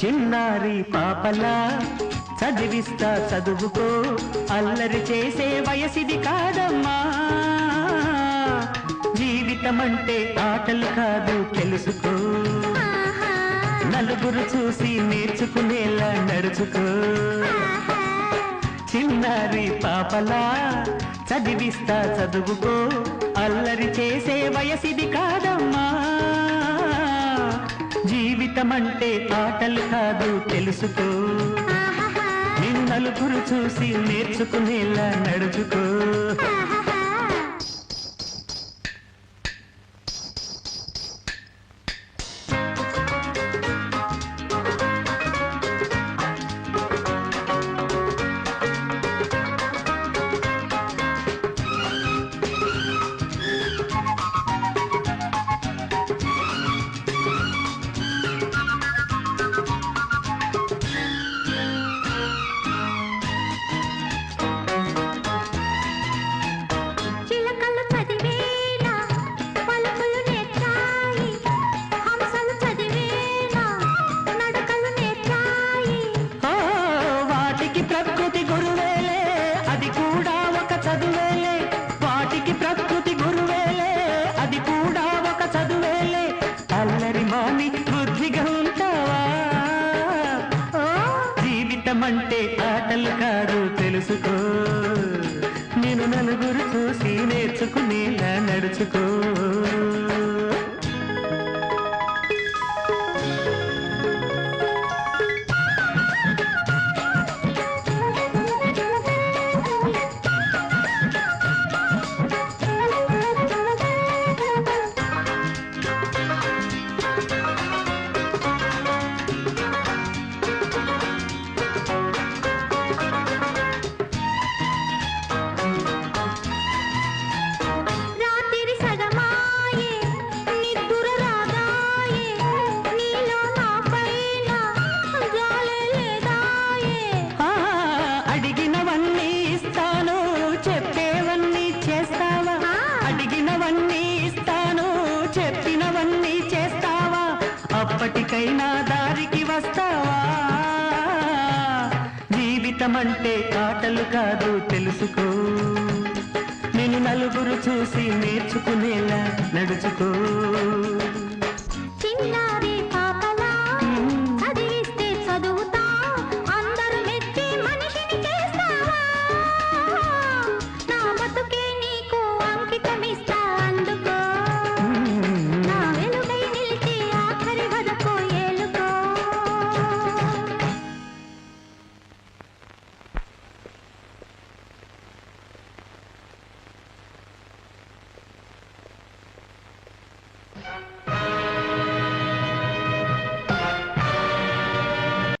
చిన్నారి పాపలా చదివిస్తా చదువుకో అల్లరి చేసే వయసిది కాదమ్మా. జీవితం అంటే ఆటలు కాదు తెలుసుకో. నలుగురు చూసి నేర్చుకునేలా నడుచుకో. చిన్నారి పాపలా చదివిస్తా చదువుకో. అల్లరి చేసే వయసిది కాదమ్మా. జీవితం అంటే ఆటలు కాదు తెలుసుకో. నిన్ను నలుగురు చూసి నేర్చుకునేలా నడుచుకో. అది కూడా ఒక చదువేలే. వాటికి ప్రకృతి గురువేలే. అది కూడా ఒక చదువేలే. అల్లరి మాని బుద్ధిగా ఉంటావా? జీవితం అంటే ఆటలు కాదు తెలుసుకో. అప్పటికైనా దారికి వస్తావా? జీవితం అంటే ఆటలు కాదు తెలుసుకో. నేను నలుగురు చూసి నేర్చుకునేలా నడుచుకో.